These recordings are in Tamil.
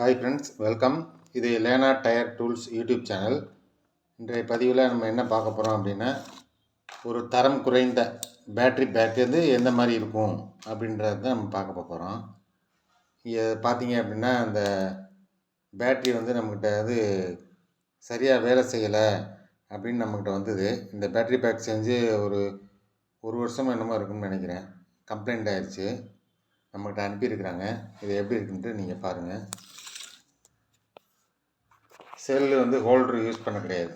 ஹாய் ஃப்ரெண்ட்ஸ் வெல்கம் இது Lena tyre tools YouTube channel இன்றைய பதிவில் நம்ம என்ன பார்க்க போகிறோம் அப்படின்னா ஒரு தரம் குறைந்த பேட்ரி பேக் வந்து எந்த மாதிரி இருக்கும் அப்படின்றத தான் நம்ம பார்க்க போகிறோம் இங்கே பார்த்தீங்க அப்படின்னா அந்த பேட்ரி வந்து நம்மக்கிட்ட அது சரியாக வேலை செய்யலை அப்படின்னு நம்மக்கிட்ட வந்தது. இந்த பேட்ரி பேக் செஞ்சு ஒரு ஒரு வருஷம் என்னமோ இருக்குன்னு நினைக்கிறேன். கம்ப்ளைண்ட் ஆயிடுச்சு நம்மக்கிட்ட அனுப்பியிருக்கிறாங்க. இது எப்படி இருக்குன்ட்டு நீங்கள் பாருங்கள் செல்லு வந்து ஹோல்டர் யூஸ் பண்ண கிடையாது.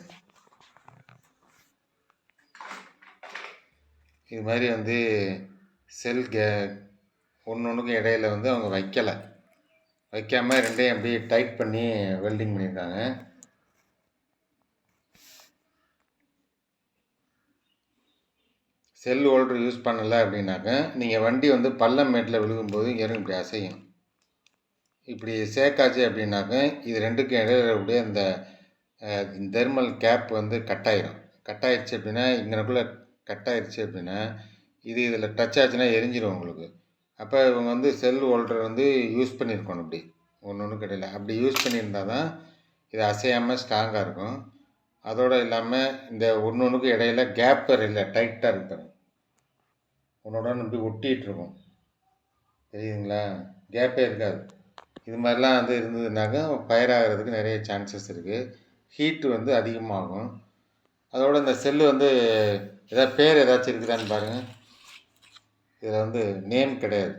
இது மாதிரி வந்து செல் கே ஒன்று ஒன்றுக்கும் இடையில வந்து அவங்க வைக்கலை. வைக்காமல் ரெண்டையும் அப்படியே டைட் பண்ணி வெல்டிங் பண்ணியிருக்காங்க. செல் ஹோல்டர் யூஸ் பண்ணலை அப்படின்னாக்க நீங்கள் வண்டி வந்து பள்ளம் மேட்டில் விழுகும்போது இறங்க இப்படி அசையும். இப்படி சேர்க்காச்சு அப்படின்னாக்க இது ரெண்டுக்கும் இடையில இருக்கக்கூடிய அந்த தெர்மல் கேப் வந்து கட் ஆயிரும். கட் ஆயிடுச்சு அப்படின்னா இங்கனக்குள்ளே கட் ஆயிடுச்சு அப்படின்னா இது இதில் டச் ஆச்சுன்னா எரிஞ்சிடும் உங்களுக்கு. அப்போ இவங்க வந்து செல் ஹோல்டர் வந்து யூஸ் பண்ணியிருக்கணும் இப்படி. ஒன்று ஒன்று கிடையில அப்படி யூஸ் பண்ணியிருந்தால் தான் இது அசையாமல் ஸ்ட்ராங்காக இருக்கும். அதோடு இல்லாமல் இந்த ஒன்று ஒன்றுக்கு இடையில கேப்பர் இல்லை டைட்டாக இருக்கும். உன்னோட நம்பி ஒட்டிகிட்டு இருக்கும். தெரியுதுங்களா? கேப்பே இருக்காது. இது மாதிரிலாம் வந்து இருந்ததுனாக்கா ஃபயர் ஆகிறதுக்கு நிறைய சான்சஸ் இருக்குது ஹீட்டு வந்து அதிகமாகும். அதோட இந்த செல்லு வந்து ஏதாவது பேர் ஏதாச்சும் இருக்குதான்னு பாருங்கள் இதில் வந்து நேம் கிடையாது.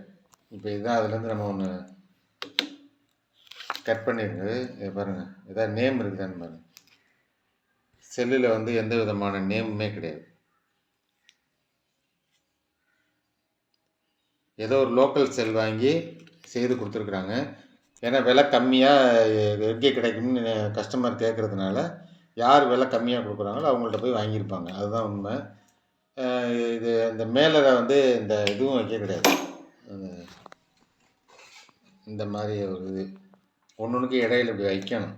இப்போ இதுதான் அதுலேருந்து நம்ம ஒன்று கட் பண்ணியிருக்கு இதை பாருங்கள் ஏதாவது நேம் இருக்குதான்னு பாருங்கள் செல்லில் வந்து எந்த விதமான நேமுமே கிடையாது. ஏதோ ஒரு லோக்கல் செல் வாங்கி செய்து கொடுத்துருக்குறாங்க. ஏன்னா விலை கம்மியாக எங்கே கிடைக்கும்னு கஸ்டமர் கேட்குறதுனால யார் விலை கம்மியாக கொடுக்குறாங்களோ அவங்கள்ட்ட போய் வாங்கியிருப்பாங்க. அதுதான் உண்மை. இது இந்த மேலே வந்து இந்த இதுவும் வைக்க கிடையாது. இந்த மாதிரி ஒரு இது. ஒன்று ஒன்றுக்கு இடையில இப்படி வைக்கணும்.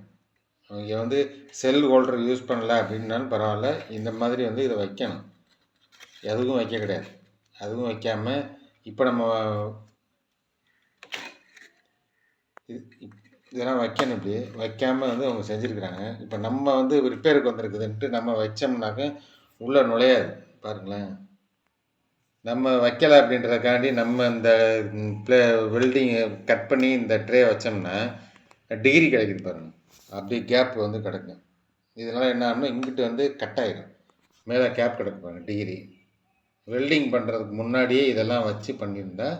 இங்கே வந்து செல் ஹோல்டர் யூஸ் பண்ணல அப்படின்னாலும் பரவாயில்ல. இந்த மாதிரி வந்து இதை வைக்கணும். எதுவும் வைக்க கிடையாது. அதுவும் வைக்காமல் இப்போ நம்ம இது இதெல்லாம் வைக்கணும் இப்படி. வைக்காமல் வந்து அவங்க செஞ்சுருக்குறாங்க. இப்போ நம்ம வந்து ரிப்பேருக்கு வந்திருக்குதுன்ட்டு நம்ம வச்சோம்னாக்க உள்ளே நுழையாது. பாருங்களேன். நம்ம வைக்கலை அப்படின்றதுக்காண்டி நம்ம இந்த ப்ளே வெல்டிங் கட் பண்ணி இந்த ட்ரே வச்சோம்னா டிகிரி கிடைக்குது பாருங்கள் அப்படியே கேப் வந்து கிடக்கும் இதனால் என்ன ஆகும்னா இங்கிட்டு வந்து கட் ஆகிடும் மேலே கேப் கிடக்கு டிகிரி வெல்டிங் பண்ணுறதுக்கு முன்னாடியே இதெல்லாம் வச்சு பண்ணியிருந்தால்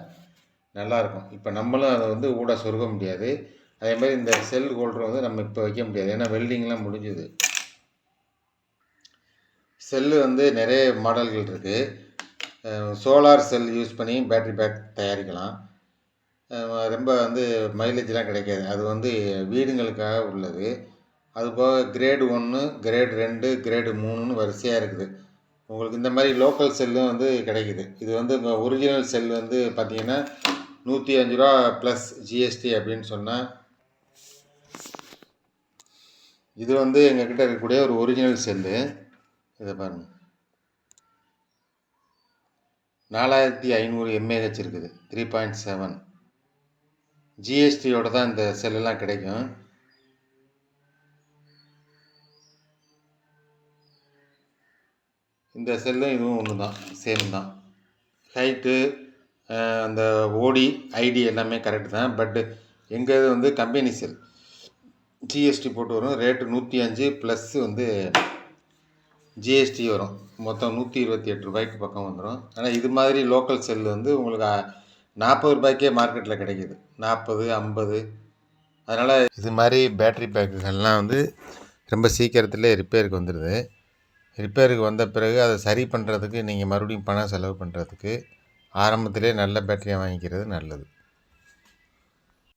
நல்லாயிருக்கும். இப்போ நம்மளும் அதை வந்து ஊட சொருக முடியாது. அதே மாதிரி இந்த செல் ஹோல்டர் வந்து நம்ம இப்போ வைக்க முடியாது. ஏன்னா வெல்டிங்லாம் முடிஞ்சுது. செல்லு வந்து நிறைய மாடல்கள் இருக்குது சோலார் செல் யூஸ் பண்ணி பேட்ரி பேக் தயாரிக்கலாம். ரொம்ப வந்து மைலேஜ்லாம் கிடைக்காது. அது வந்து வீடுங்களுக்காக உள்ளது. அதுபோக கிரேடு ஒன்று கிரேடு ரெண்டு கிரேடு மூணுன்னு வரிசையாக இருக்குது. உங்களுக்கு இந்த மாதிரி லோக்கல் செல்லும் வந்து கிடைக்குது. இது வந்து ஒரிஜினல் செல் வந்து பார்த்திங்கன்னா நூற்றி அஞ்சு ரூபா ப்ளஸ் ஜிஎஸ்டி அப்படின்னு சொன்னேன் இது வந்து எங்ககிட்ட இருக்கக்கூடிய ஒரு ஒரிஜினல் செல்லு இதை பாருங்கள் நாலாயிரத்தி ஐநூறு எம்ஏஹெச் இருக்குது. த்ரீ பாயிண்ட் செவன் ஜிஎஸ்டியோட தான் இந்த செல்லெல்லாம் கிடைக்கும். இந்த செல்லும் இதுவும் ஒன்று தான். சேம் தான் ஹைட்டு அந்த ஓடி ஐடி எல்லாமே கரெக்டு தான். பட்டு எங்கள் இது வந்து கம்பெனி செல் ஜிஎஸ்டி போட்டு வரும். ரேட்டு நூற்றி அஞ்சு ப்ளஸ்ஸு வந்து ஜிஎஸ்டி வரும். மொத்தம் நூற்றி இருபத்தி எட்டு ரூபாய்க்கு பக்கம் வந்துடும் ஆனால் இது மாதிரி லோக்கல் செல் வந்து உங்களுக்கு நாற்பது ரூபாய்க்கே மார்க்கெட்டில் கிடைக்கிது. நாற்பது ஐம்பது. அதனால் இது மாதிரி பேட்ரி பேக்குகள்லாம் வந்து ரொம்ப சீக்கிரத்தில் ரிப்பேருக்கு வந்துடுது ரிப்பேருக்கு வந்த பிறகு அதை சரி பண்ணுறதுக்கு நீங்கள் மறுபடியும் பணம் செலவு பண்ணுறதுக்கு ஆரம்பத்திலே நல்ல பேட்டரியாக வாங்கிக்கிறது நல்லது.